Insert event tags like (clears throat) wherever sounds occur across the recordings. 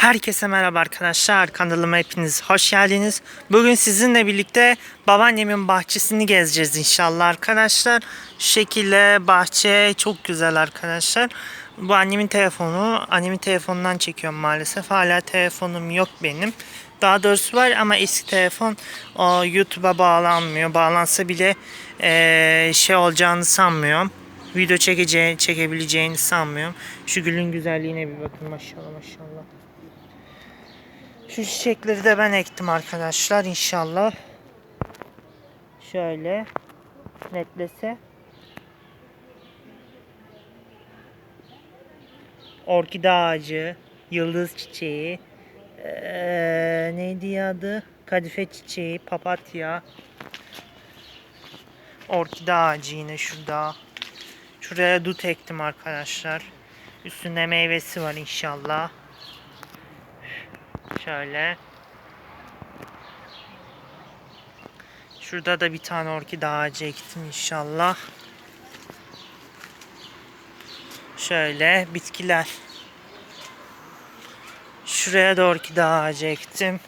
Herkese merhaba arkadaşlar. Kanalıma hepiniz hoş geldiniz. Bugün sizinle birlikte babaannemin bahçesini gezeceğiz inşallah arkadaşlar. Şu şekilde bahçe çok güzel arkadaşlar. Bu annemin telefonu. Annemin telefonundan çekiyorum maalesef. Hala telefonum yok benim. Daha doğrusu var ama eski telefon YouTube'a bağlanmıyor. Bağlansa bile eee, şey olacağını sanmıyorum. Video çekeceği, çekebileceğini sanmıyorum. Şu gülün güzelliğine bir bakın maşallah maşallah. Şu çiçekleri de ben ektim arkadaşlar inşallah. Şöyle netlese. Orkide ağacı, yıldız çiçeği, eee, neydi adı? Kadife çiçeği, papatya, orkide ağacı yine şurada. Şuraya dut ektim arkadaşlar. Üstünde meyvesi var inşallah. Şöyle. Şurada da bir tane orkide ağacı ektim inşallah. Şöyle bitkiler. Şuraya da orkide ağacı ektim.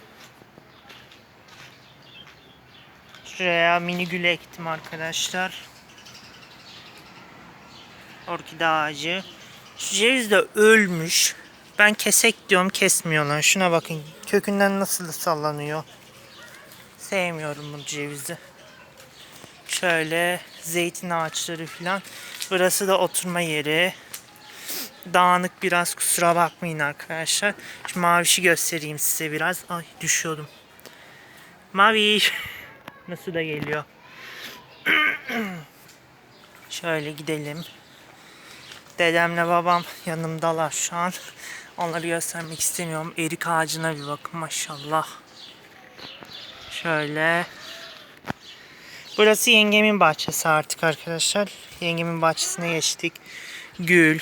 Şuraya mini gül ektim arkadaşlar. Orkide ağacı. Şu ceviz de ölmüş. Ben kesek diyorum kesmiyorlar. Şuna bakın kökünden nasıl sallanıyor. Sevmiyorum bu cevizi. Şöyle zeytin ağaçları falan. Burası da oturma yeri. Dağınık biraz kusura bakmayın arkadaşlar. Şu mavişi göstereyim size biraz. Ay düşüyordum. Mavi. (laughs) Nasıl da geliyor. (clears throat) Şöyle gidelim. Dedemle babam yanımdalar şu an. Onları göstermek istemiyorum. Erik ağacına bir bakın maşallah. Şöyle. Burası yengemin bahçesi artık arkadaşlar. Yengemin bahçesine geçtik. Gül.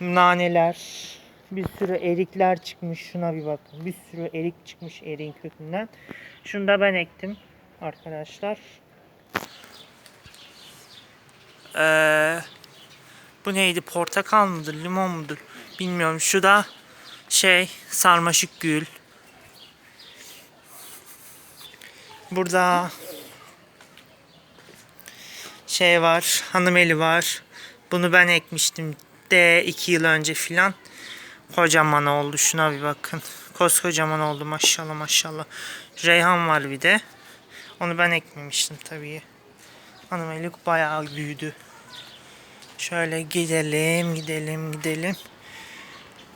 Naneler. Bir sürü erikler çıkmış. Şuna bir bakın. Bir sürü erik çıkmış eriğin kökünden. Şunu da ben ektim arkadaşlar. Eee bu neydi? Portakal mıdır? Limon mudur? Bilmiyorum. Şu da şey sarmaşık gül. Burada şey var. Hanımeli var. Bunu ben ekmiştim de iki yıl önce filan. Kocaman oldu. Şuna bir bakın. Koskocaman oldu maşallah maşallah. Reyhan var bir de. Onu ben ekmemiştim tabii. Hanımelik bayağı büyüdü. Şöyle gidelim, gidelim, gidelim.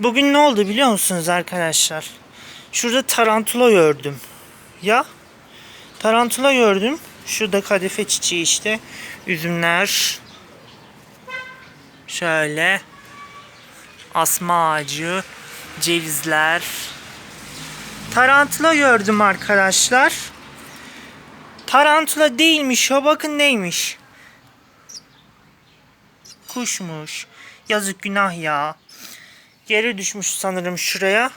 Bugün ne oldu biliyor musunuz arkadaşlar? Şurada tarantula gördüm. Ya tarantula gördüm. Şurada kadife çiçeği işte. Üzümler. Şöyle. Asma ağacı. Cevizler. Tarantula gördüm arkadaşlar. Tarantula değilmiş o bakın neymiş. Kuşmuş. Yazık günah ya. Geri düşmüş sanırım şuraya.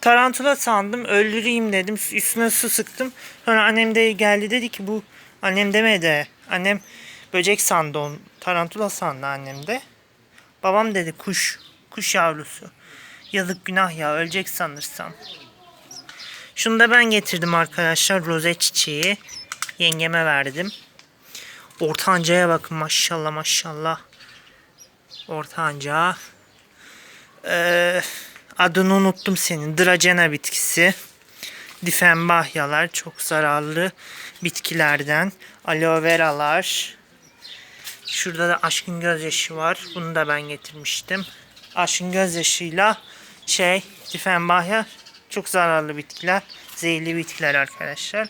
Tarantula sandım. Öldüreyim dedim. Üstüne su sıktım. Sonra annem de geldi dedi ki bu annem demedi. Annem böcek sandı onu. Tarantula sandı annem de. Babam dedi kuş. Kuş yavrusu. Yazık günah ya. Ölecek sanırsam. Şunu da ben getirdim arkadaşlar. Roze çiçeği. Yengeme verdim. Ortancaya bakın maşallah maşallah. Ortanca. Ee, adını unuttum senin. Dracena bitkisi. Difenbahyalar çok zararlı bitkilerden. Aloe veralar. Şurada da aşkın gözyaşı var. Bunu da ben getirmiştim. Aşkın gözyaşıyla şey difenbahya çok zararlı bitkiler. Zehirli bitkiler arkadaşlar.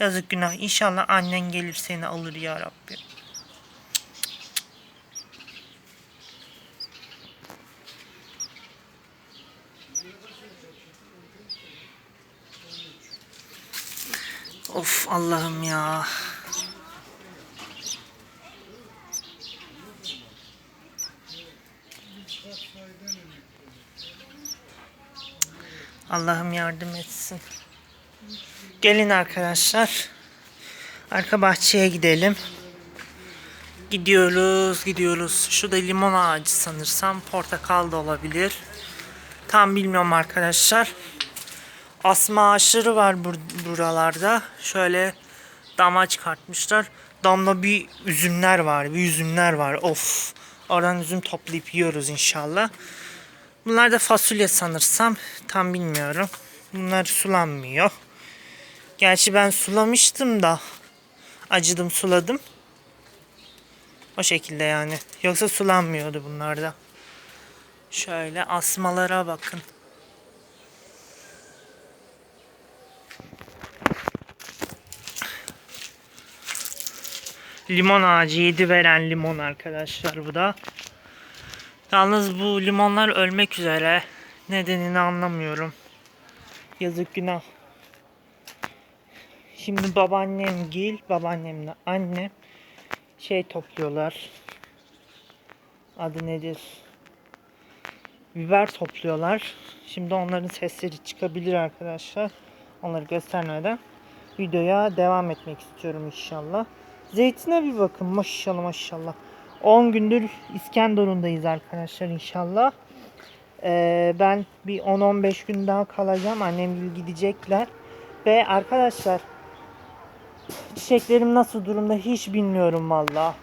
Yazık günah. İnşallah annen gelir seni alır ya Rabbi. Of Allah'ım ya. Allah'ım yardım etsin. Gelin arkadaşlar. Arka bahçeye gidelim. Gidiyoruz, gidiyoruz. Şu da limon ağacı sanırsam. Portakal da olabilir. Tam bilmiyorum arkadaşlar. Asma ağaçları var bur- buralarda. Şöyle dama çıkartmışlar. Damda bir üzümler var. Bir üzümler var. Of. Oradan üzüm toplayıp yiyoruz inşallah. Bunlar da fasulye sanırsam. Tam bilmiyorum. Bunlar sulanmıyor. Gerçi ben sulamıştım da. Acıdım suladım. O şekilde yani. Yoksa sulanmıyordu bunlarda. Şöyle asmalara bakın. Limon ağacı yedi veren limon arkadaşlar bu da. Yalnız bu limonlar ölmek üzere. Nedenini anlamıyorum. Yazık günah. Şimdi babaannem gil, babaannemle annem şey topluyorlar. Adı nedir? Biber topluyorlar. Şimdi onların sesleri çıkabilir arkadaşlar. Onları göstermeden videoya devam etmek istiyorum inşallah. Zeytine bir bakın maşallah maşallah. 10 gündür İskenderun'dayız arkadaşlar inşallah. Ee, ben bir 10-15 gün daha kalacağım. Annem gidecekler. Ve arkadaşlar çiçeklerim nasıl durumda hiç bilmiyorum valla.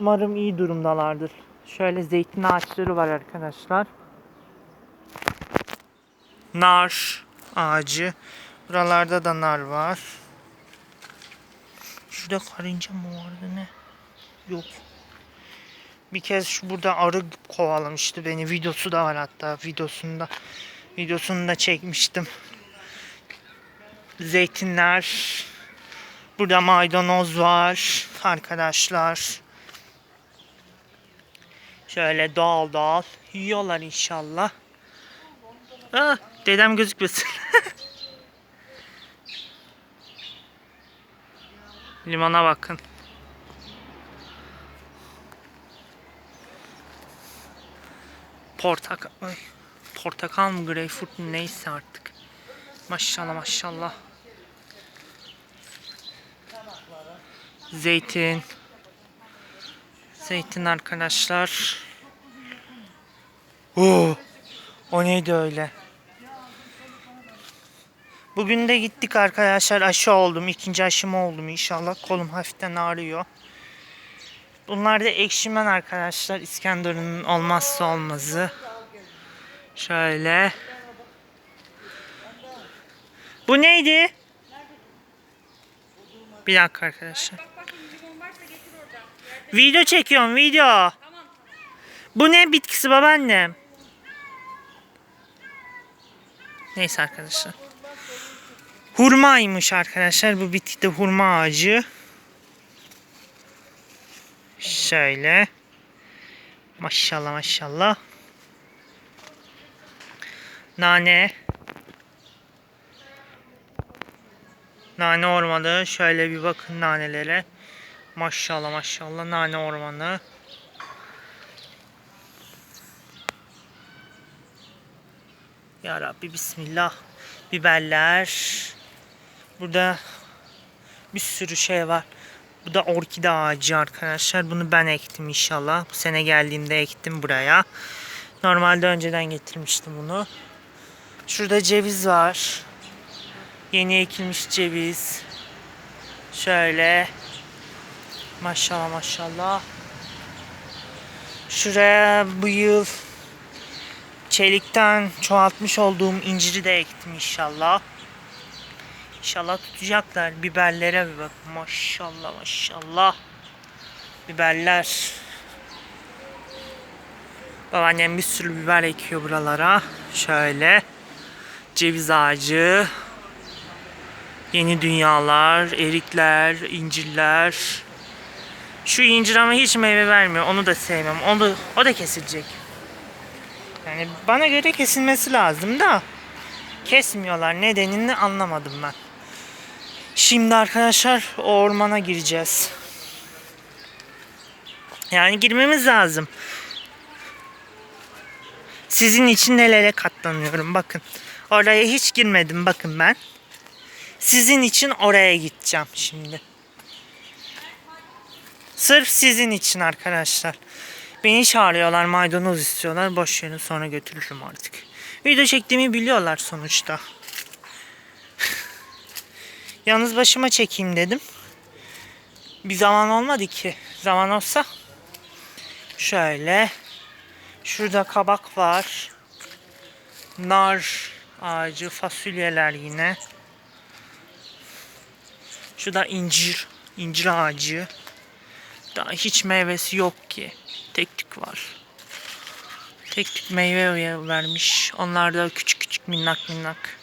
Umarım iyi durumdalardır. Şöyle zeytin ağaçları var arkadaşlar. Nar ağacı. Buralarda da nar var. Şurada karınca mı vardı ne? Yok. Bir kez şu burada arı kovalamıştı beni. Videosu da var hatta videosunda. Videosunu da çekmiştim. Zeytinler. Burada maydanoz var arkadaşlar. Şöyle doğal doğal yiyorlar inşallah. Ah, dedem gözükmesin. (laughs) Limana bakın. Portakal, portakal mı greyfurt mu neyse artık. Maşallah maşallah. Zeytin. Zeytin arkadaşlar. Oo, o neydi öyle? Bugün de gittik arkadaşlar aşı oldum. İkinci aşımı oldum inşallah. Kolum hafiften ağrıyor. Bunlar da ekşimen arkadaşlar. İskenderun'un olmazsa olmazı. Şöyle. Bu neydi? Bir dakika arkadaşlar. Video çekiyorum video. Bu ne bitkisi babaannem? Neyse arkadaşlar. Hurmaymış arkadaşlar. Bu bitki de hurma ağacı. Şöyle. Maşallah maşallah. Nane. Nane ormanı. Şöyle bir bakın nanelere. Maşallah maşallah nane ormanı. Ya Rabbi bismillah. Biberler. Burada bir sürü şey var. Bu da orkide ağacı arkadaşlar. Bunu ben ektim inşallah. Bu sene geldiğimde ektim buraya. Normalde önceden getirmiştim bunu. Şurada ceviz var. Yeni ekilmiş ceviz. Şöyle. Maşallah maşallah. Şuraya bu yıl çelikten çoğaltmış olduğum inciri de ektim inşallah. İnşallah tutacaklar. Biberlere bir bak. Maşallah maşallah. Biberler. Babaannem bir sürü biber ekiyor buralara. Şöyle. Ceviz ağacı. Yeni dünyalar, erikler, incirler. Şu incir ama hiç meyve vermiyor. Onu da sevmem. Onu, o da kesilecek. Yani bana göre kesilmesi lazım da kesmiyorlar. Nedenini anlamadım ben. Şimdi arkadaşlar ormana gireceğiz. Yani girmemiz lazım. Sizin için nelere katlanıyorum bakın. Oraya hiç girmedim bakın ben. Sizin için oraya gideceğim şimdi. Sırf sizin için arkadaşlar. Beni çağırıyorlar maydanoz istiyorlar. Boş verin sonra götürürüm artık. Video çektiğimi biliyorlar sonuçta. Yalnız başıma çekeyim dedim. Bir zaman olmadı ki. Zaman olsa. Şöyle. Şurada kabak var. Nar ağacı, fasulyeler yine. Şurada incir, incir ağacı. Daha hiç meyvesi yok ki. Tek tük var. Tek tük meyve vermiş. Onlar da küçük küçük minnak minnak.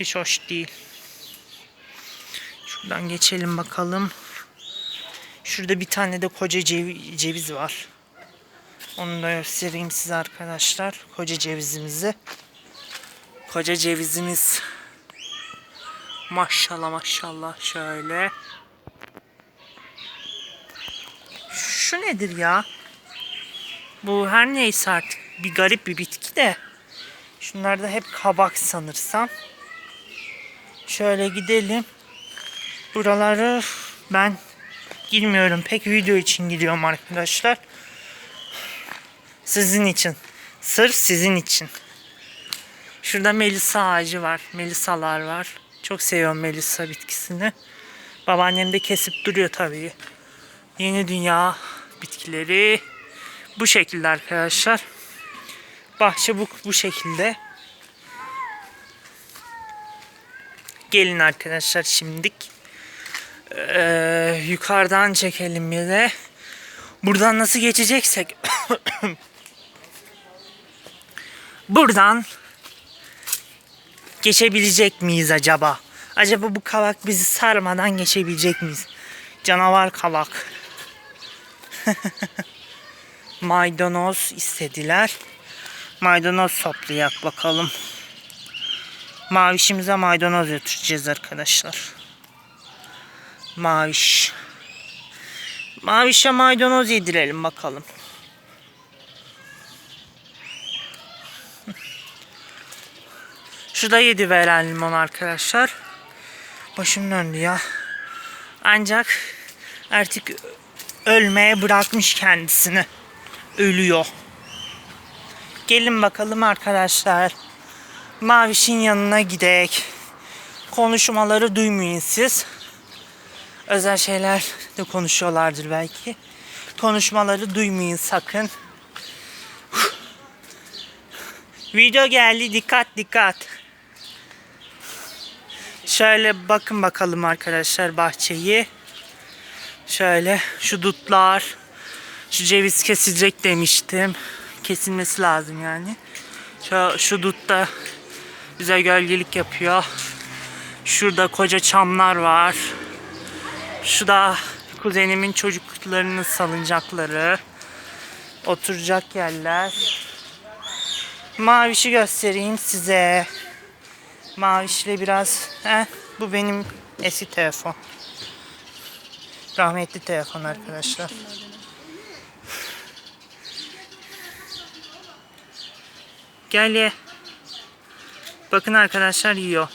Hiç hoş değil. Şuradan geçelim bakalım. Şurada bir tane de koca cevi- ceviz var. Onu da göstereyim size arkadaşlar. Koca cevizimizi. Koca cevizimiz. Maşallah maşallah şöyle. Şu nedir ya? Bu her neyse artık bir garip bir bitki de. Şunlar da hep kabak sanırsam. Şöyle gidelim. Buraları ben girmiyorum. Pek video için gidiyorum arkadaşlar. Sizin için. Sırf sizin için. Şurada melisa ağacı var. Melisalar var. Çok seviyorum melisa bitkisini. Babaannem de kesip duruyor tabii. Yeni dünya bitkileri bu şekilde arkadaşlar. Bahçe bu, bu şekilde. Gelin arkadaşlar şimdik. Ee, yukarıdan çekelim bir de. Buradan nasıl geçeceksek. (coughs) Buradan geçebilecek miyiz acaba? Acaba bu kavak bizi sarmadan geçebilecek miyiz? Canavar kavak. (laughs) Maydanoz istediler. Maydanoz toplayak bakalım. Mavişimize maydanoz götüreceğiz arkadaşlar. Maviş. Mavişe maydanoz yedirelim bakalım. (laughs) Şurada yedi veren limon arkadaşlar. Başım döndü ya. Ancak artık ölmeye bırakmış kendisini. Ölüyor. Gelin bakalım arkadaşlar. Maviş'in yanına gidek. Konuşmaları duymayın siz. Özel şeyler de konuşuyorlardır belki. Konuşmaları duymayın sakın. Video geldi dikkat dikkat. Şöyle bakın bakalım arkadaşlar bahçeyi. Şöyle şu dutlar. Şu ceviz kesilecek demiştim. Kesilmesi lazım yani. Şu, şu dut da bize gölgelik yapıyor. Şurada koca çamlar var. Şu da kuzenimin çocuklarının salıncakları. Oturacak yerler. Mavişi göstereyim size. Mavişle biraz... Heh, bu benim eski telefon. Rahmetli telefon arkadaşlar. Gel ye. Bakın arkadaşlar yiyor.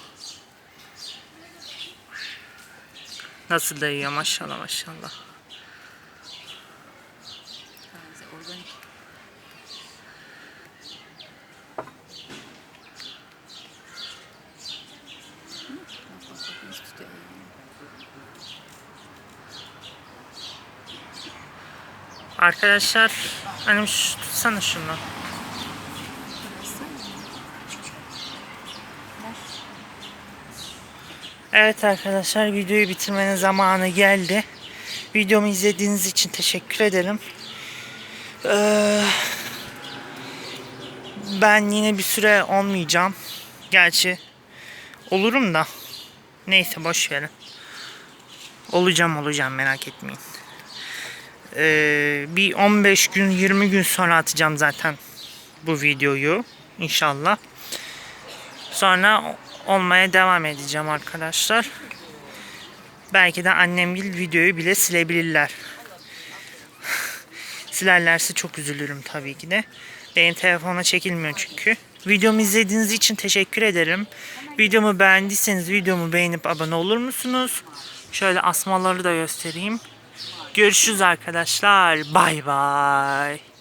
Nasıl da yiyor maşallah maşallah. Arkadaşlar hani şu, tutsana şunu. Evet arkadaşlar videoyu bitirmenin zamanı geldi. Videomu izlediğiniz için teşekkür ederim. Ee, ben yine bir süre olmayacağım. Gerçi olurum da. Neyse boş verin. Olacağım olacağım merak etmeyin. Ee, bir 15 gün 20 gün sonra atacağım zaten bu videoyu inşallah. Sonra olmaya devam edeceğim arkadaşlar. Belki de annemgil videoyu bile silebilirler. (sighs) Silerlerse çok üzülürüm tabii ki de. Benim telefona çekilmiyor çünkü. Videomu izlediğiniz için teşekkür ederim. Videomu beğendiyseniz videomu beğenip abone olur musunuz? Şöyle asmaları da göstereyim. Görüşürüz arkadaşlar. Bay bay.